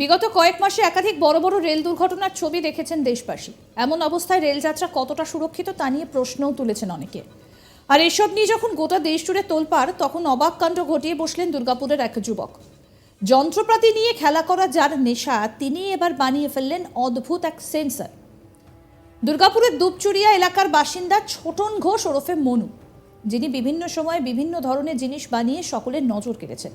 বিগত কয়েক মাসে একাধিক বড় বড় রেল দুর্ঘটনার ছবি দেখেছেন দেশবাসী। এমন অবস্থায় রেলযাত্রা কতটা সুরক্ষিত তা নিয়ে প্রশ্নও তুলেছেন অনেকে। আর এসব নিয়ে যখন গোটা দেশ জুড়ে তোলপাড়, তখন অবাক কাণ্ড ঘটিয়ে বসলেন দুর্গাপুরের এক যুবক। যন্ত্রপাতি নিয়ে খেলা করা যার নেশা, তিনি এবার বানিয়ে ফেললেন অদ্ভুত এক সেন্সার। দুর্গাপুরের দুপচুরিয়া এলাকার বাসিন্দা ছোটন ঘোষ ওরফে মনু, যিনি বিভিন্ন সময়ে বিভিন্ন ধরনের জিনিস বানিয়ে সকলের নজর কেড়েছেন।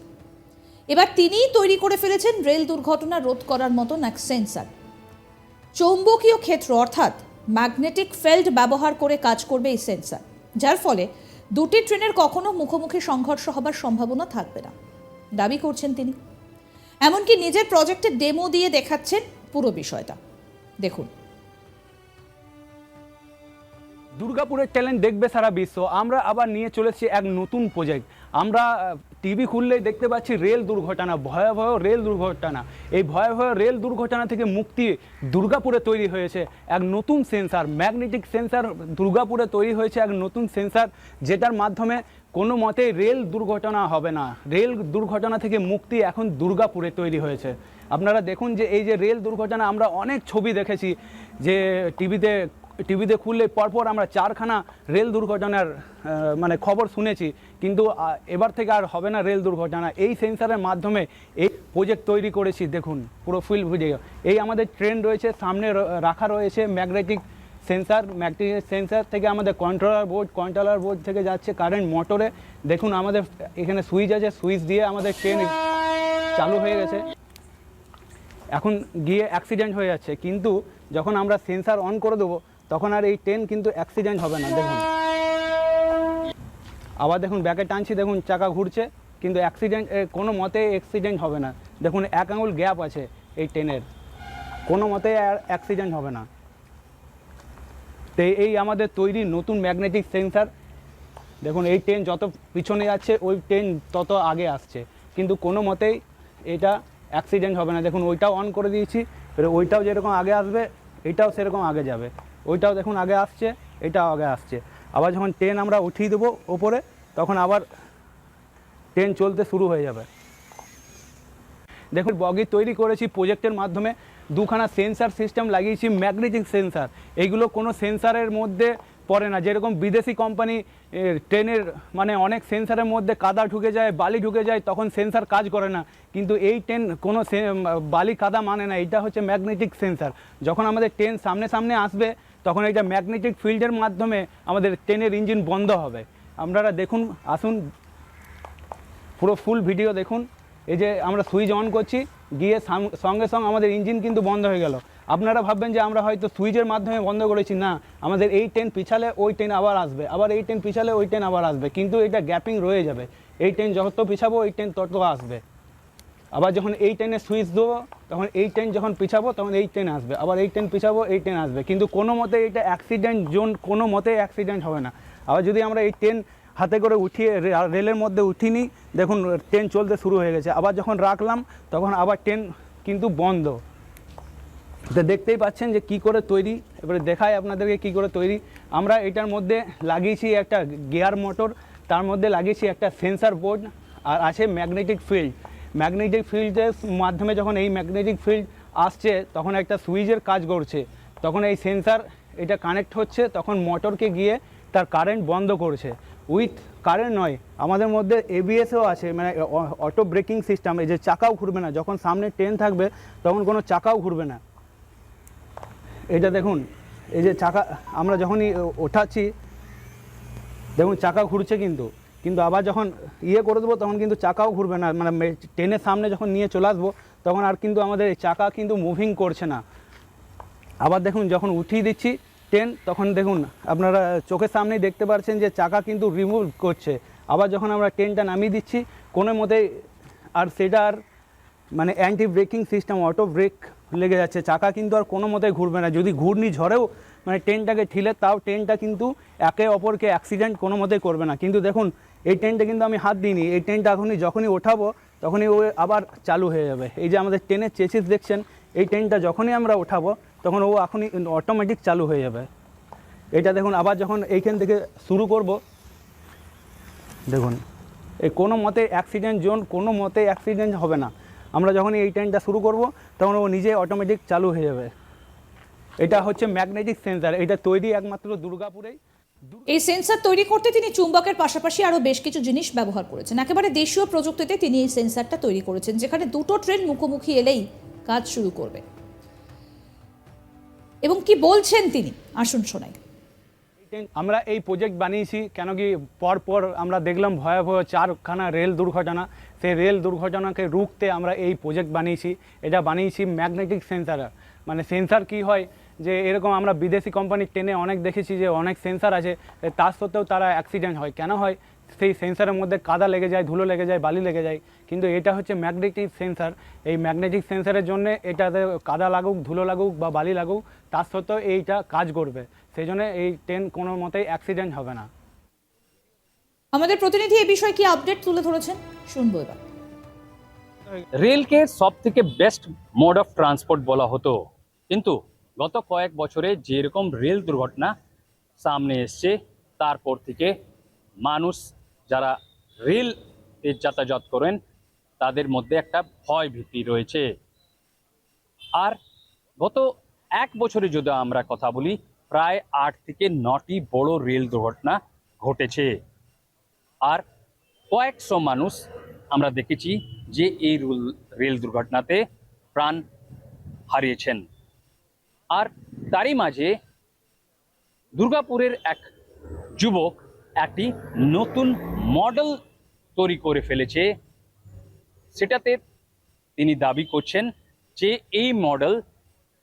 এবার তিনিই তৈরি করে ফেলেছেন রেল দুর্ঘটনা রোধ করার মতন এক সেন্সার চৌম্বকীয় ক্ষেত্র অর্থাৎ ম্যাগনেটিক ফেল্ড ব্যবহার করে কাজ করবে এই সেন্সার যার ফলে দুটি ট্রেনের কখনো মুখোমুখি সংঘর্ষ হবার সম্ভাবনা থাকবে না। দাবি করছেন তিনি। এমনকি নিজের প্রজেক্টের ডেমো দিয়ে দেখাচ্ছেন পুরো বিষয়টা। দেখুন। দুর্গাপুরের ট্যালেন্ট দেখবে সারা বিশ্ব। আমরা আবার নিয়ে চলেছি এক নতুন প্রজেক্ট আমরা টিভি খুললেই দেখতে পাচ্ছি রেল দুর্ঘটনা, ভয়াবহ রেল দুর্ঘটনা। এই ভয়াবহ রেল দুর্ঘটনা থেকে মুক্তি দুর্গাপুরে তৈরি হয়েছে এক নতুন সেন্সার ম্যাগনেটিক সেন্সার দুর্গাপুরে তৈরি হয়েছে এক নতুন সেন্সার যেটার মাধ্যমে কোনো মতেই রেল দুর্ঘটনা হবে না। রেল দুর্ঘটনা থেকে মুক্তি এখন দুর্গাপুরে তৈরি হয়েছে। আপনারা দেখুন যে এই যে রেল দুর্ঘটনা, আমরা অনেক ছবি দেখেছি যে টিভিতে টিভিতে খুললে পরপর আমরা চারখানা রেল দুর্ঘটনার মানে খবর শুনেছি। কিন্তু এবার থেকে আর হবে না রেল দুর্ঘটনা। এই সেন্সারের মাধ্যমে এই প্রজেক্ট তৈরি করেছি, দেখুন, পুরো ফুল ভিডিও এই আমাদের ট্রেন রয়েছে, সামনে রাখা রয়েছে ম্যাগনেটিক সেন্সার ম্যাগনেটিক সেন্সার থেকে আমাদের কন্ট্রোলার বোর্ড কন্ট্রোলার বোর্ড থেকে যাচ্ছে কারেন্ট মোটরে দেখুন, আমাদের এখানে সুইচ আছে সুইচ দিয়ে আমাদের ট্রেন চালু হয়ে গেছে। এখন গিয়ে অ্যাক্সিডেন্ট হয়ে যাচ্ছে। কিন্তু, যখন আমরা সেন্সার অন করে দেবো তখন আর এই ট্রেন কিন্তু অ্যাক্সিডেন্ট হবে না, দেখুন। আবার দেখুন ব্যাকে টানছি, দেখুন, চাকা ঘুরছে, কিন্তু অ্যাক্সিডেন্ট কোনো মতে অ্যাক্সিডেন্ট হবে না। দেখুন, এক আঙুল গ্যাপ আছে এই ট্রেনের কোনো মতে আর অ্যাক্সিডেন্ট হবে না। তো, এই আমাদের তৈরি নতুন ম্যাগনেটিক সেন্সার দেখুন, এই ট্রেন যত পিছনে যাচ্ছে, ওই ট্রেন তত আগে আসছে। কিন্তু কোনো মতেই এটা অ্যাক্সিডেন্ট হবে না। দেখুন, ওইটাও অন করে দিয়েছি ওইটাও যেরকম আগে আসবে, এটাও সেরকম আগে যাবে। ওইটাও দেখুন আগে আসছে, এটাও আগে আসছে। আবার যখন ট্রেন আমরা উঠিয়ে দেবো ওপরে, তখন আবার ট্রেন চলতে শুরু হয়ে যাবে। দেখুন, বগি তৈরি করেছি প্রজেক্টের মাধ্যমে, দুখানা সেন্সার সিস্টেম লাগিয়েছি ম্যাগনেটিক সেন্সার এইগুলো কোনো সেন্সারের মধ্যে পড়ে না। যেরকম বিদেশি কোম্পানি ট্রেনের মানে অনেক সেন্সারের মধ্যে কাদা ঢুকে যায়, বালি ঢুকে যায়, তখন সেন্সার কাজ করে না। কিন্তু এই ট্রেন কোনো বালি কাদা মানে না এটা হচ্ছে ম্যাগনেটিক সেন্সার যখন আমাদের ট্রেন সামনে সামনে আসবে তখন এটা ম্যাগনেটিক ফিল্ডের মাধ্যমে আমাদের ট্রেনের ইঞ্জিন বন্ধ হবে। আপনারা দেখুন, আসুন। পুরো ফুল ভিডিও দেখুন। এই যে আমরা সুইচ অন করছি, গিয়ে সঙ্গে সঙ্গে আমাদের ইঞ্জিন কিন্তু বন্ধ হয়ে গেল। আপনারা ভাববেন যে আমরা হয়তো সুইচের মাধ্যমে বন্ধ করেছি। না, আমাদের এই ট্রেন পিছালে ওই ট্রেন আবার আসবে, আবার এই ট্রেন পিছালে ওই ট্রেন আবার আসবে। কিন্তু এটা গ্যাপিং রয়ে যাবে। এই ট্রেন যত পিছাবো, ওই ট্রেন তত আসবে। আবার যখন এই ট্রেনে সুইচ দেবো তখন এই ট্রেন যখন পিছাবো, তখন এই ট্রেন আসবে। আবার এই ট্রেন পিছাবো, এই ট্রেন আসবে। কিন্তু কোনো মতে এটা অ্যাক্সিডেন্ট জোন কোনো মতে অ্যাক্সিডেন্ট হবে না। আবার যদি আমরা এই ট্রেন হাতে করে উঠিয়ে রেলের মধ্যে উঠিনি, দেখুন ট্রেন চলতে শুরু হয়ে গেছে। আবার যখন রাখলাম, তখন আবার ট্রেন কিন্তু বন্ধ। তো দেখতেই পাচ্ছেন যে কি করে তৈরি। এবারে দেখায় আপনাদেরকে কি করে তৈরি। আমরা এটার মধ্যে লাগিয়েছি একটা গিয়ার মোটর তার মধ্যে লাগিয়েছি একটা সেন্সার বোর্ড আর আছে ম্যাগনেটিক ফিল্ড ম্যাগনেটিক ফিল্ডের মাধ্যমে যখন এই ম্যাগনেটিক ফিল্ড আসছে, তখন একটা সুইচের কাজ করছে। তখন এই সেন্সার এটা কানেক্ট হচ্ছে, তখন মোটরকে গিয়ে তার কারেন্ট বন্ধ করছে। উইথ কারেন্ট নয়, আমাদের মধ্যে এবিএসও আছে মানে অটো ব্রেকিং সিস্টেম, এই যে চাকাও ঘুরবে না। যখন সামনে ট্রেন থাকবে, তখন কোনো চাকাও ঘুরবে না। এটা দেখুন, এই যে চাকা, আমরা যখনই ওঠাচ্ছি, দেখুন চাকা ঘুরছে কিন্তু। কিন্তু আবার যখন ইয়ে করে দেবো, তখন কিন্তু চাকাও ঘুরবে না। মানে ট্রেনের সামনে যখন নিয়ে চলে আসব, তখন আর কিন্তু আমাদের এই চাকা কিন্তু মুভিং করছে না। আবার দেখুন, যখন উঠিয়ে দিচ্ছি ট্রেন তখন দেখুন, আপনারা চোখের সামনেই দেখতে পাচ্ছেন যে চাকা কিন্তু রিমুভ করছে। আবার যখন আমরা ট্রেনটা নামিয়ে দিচ্ছি, কোনো মতেই আর সেটা আর মানে anti braking system auto brake লেগে যাচ্ছে। চাকা কিন্তু আর কোনো মতেই ঘুরবে না। যদি ঘূর্ণি ঝড়েও মানে ট্রেনটাকে ঠিলে, তাও ট্রেনটা কিন্তু একে অপরকে অ্যাক্সিডেন্ট কোনো মতেই করবে না। কিন্তু দেখুন এই ট্রেনটা কিন্তু আমি হাত দিইনি। এই ট্রেনটা এখনই যখনই ওঠাবো, তখনই ও আবার চালু হয়ে যাবে। এই যে আমাদের ট্রেনের চেসিস দেখছেন, এই ট্রেনটা যখনই আমরা ওঠাবো, তখন ও এখনই অটোমেটিক চালু হয়ে যাবে। এটা দেখুন, আবার যখন এইখান থেকে শুরু করব, দেখুন, এই কোনো মতে অ্যাক্সিডেন্ট জোন কোনো মতে অ্যাক্সিডেন্ট হবে না। আমরা যখনই এই ট্রেনটা শুরু করব, তখন ও নিজে অটোমেটিক চালু হয়ে যাবে। এটা হচ্ছে ম্যাগনেটিক সেন্সার এটা তৈরি একমাত্র দুর্গাপুরেই। এই সেন্সার তৈরি করতে তিনি চুম্বকের পাশাপাশি আরও বেশ কিছু জিনিস ব্যবহার করেছেন। একেবারে দেশীয় প্রযুক্তিতে তিনি এই সেন্সারটা তৈরি করেছেন, যেখানে দুটো ট্রেন মুখোমুখি এলেই কাজ শুরু করবে। এবং কি বলছেন তিনি? আসুন শোনাই। আমরা এই প্রজেক্ট বানিয়েছি, কেন কি পর পর আমরা দেখলাম ভয়াবহ চারখানা রেল দুর্ঘটনা। সেই রেল দুর্ঘটনাকে রুখতে আমরা এই প্রজেক্ট বানিয়েছি। এটা বানিয়েছি ম্যাগনেটিক সেন্সার মানে সেন্সার কি হয় যে এরকম আমরা বিদেশি কোম্পানির ট্রেনে অনেক দেখেছি যে অনেক সেন্সার আছে তার সত্ত্বেও তারা অ্যাক্সিডেন্ট হয়। কেন হয়? সেই সেন্সারের মধ্যে কাদা লেগে যায় ধুলো লেগে যায় বালি লেগে যায়। কিন্তু এটা হচ্ছে ম্যাগনেটিক সেন্সার এই ম্যাগনেটিক সেন্সারের জন্য এটাতে কাদা লাগুক ধুলো লাগুক বা বালি লাগুক তার সত্ত্বেও এইটা কাজ করবে। সেই জন্য এই ট্রেন কোনো মতেই অ্যাক্সিডেন্ট হবে না। আমাদের প্রতিনিধি এই বিষয়ে কি আপডেট তুলে ধরেছেন? শুনব এবার। রেলকে সব থেকে বেস্ট মোড অফ ট্রান্সপোর্ট বলা হতো। কিন্তু গত কয়েক বছরে যেরকম রেল দুর্ঘটনা সামনে এসছে, তারপর থেকে মানুষ যারা রেল যাতায়াত করেন, তাদের মধ্যে একটা ভয় ভীতি রয়েছে। আর গত এক বছরে যদি আমরা কথা বলি, প্রায় আট থেকে নটি বড় রেল দুর্ঘটনা ঘটেছে। আর কয়েকশো মানুষ আমরা দেখেছি যে এই রেল দুর্ঘটনাতে প্রাণ হারিয়েছেন। আর তারই মাঝে দুর্গাপুরের এক যুবক একটি নতুন মডেল তৈরি করে ফেলেছে। সেটাতে তিনি দাবি করছেন যে এই মডেল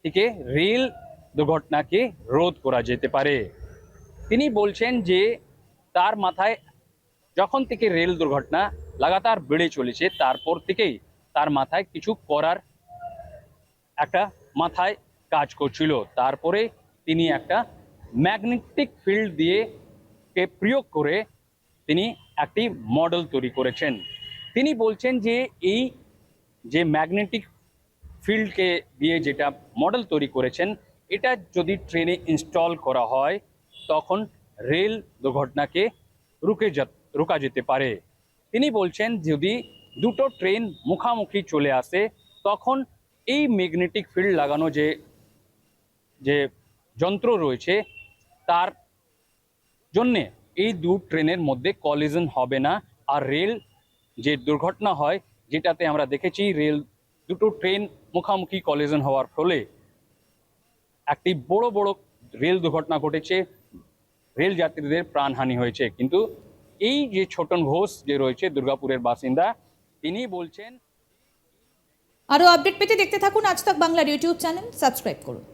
থেকে রেল দুর্ঘটনাকে রোধ করা যেতে পারে। তিনি বলছেন যে তার মাথায় যখন থেকে রেল দুর্ঘটনা লাগাতার বেড়ে চলেছে, তারপর থেকেই তার মাথায় কিছু করার একটা মাথায় কাজ করছিল। তারপরে তিনি একটা ম্যাগনেটিক ফিল্ড দিয়ে কে প্রয়োগ করে তিনি একটি মডেল তৈরি করেছেন। তিনি বলছেন যে এই যে ম্যাগনেটিক ফিল্ডকে দিয়ে যেটা মডেল তৈরি করেছেন, এটা যদি ট্রেনে ইনস্টল করা হয়, তখন রেল দুর্ঘটনাকে রুকে রোকা যেতে পারে। তিনি বলছেন, যদি দুটো ট্রেন মুখামুখি চলে আসে, তখন এই ম্যাগনেটিক ফিল্ড লাগানো যে যে যন্ত্র রয়েছে, তার জন্যে এই দু ট্রেনের মধ্যে কলিজন হবে না। আর রেল যে দুর্ঘটনা হয়, যেটাতে আমরা দেখেছি, রেল দুটো ট্রেন মুখামুখি কলিজন হওয়ার ফলে একটি বড় বড় রেল দুর্ঘটনা ঘটেছে। রেল যাত্রীদের প্রাণহানি হয়েছে। কিন্তু এই যে ছোটন ঘোষ যে রয়েছে, দুর্গাপুরের বাসিন্দা, তিনি বলছেন, আরও আপডেট পেতে দেখতে থাকুন আজ তাক বাংলার ইউটিউব চ্যানেল। সাবস্ক্রাইব করুন।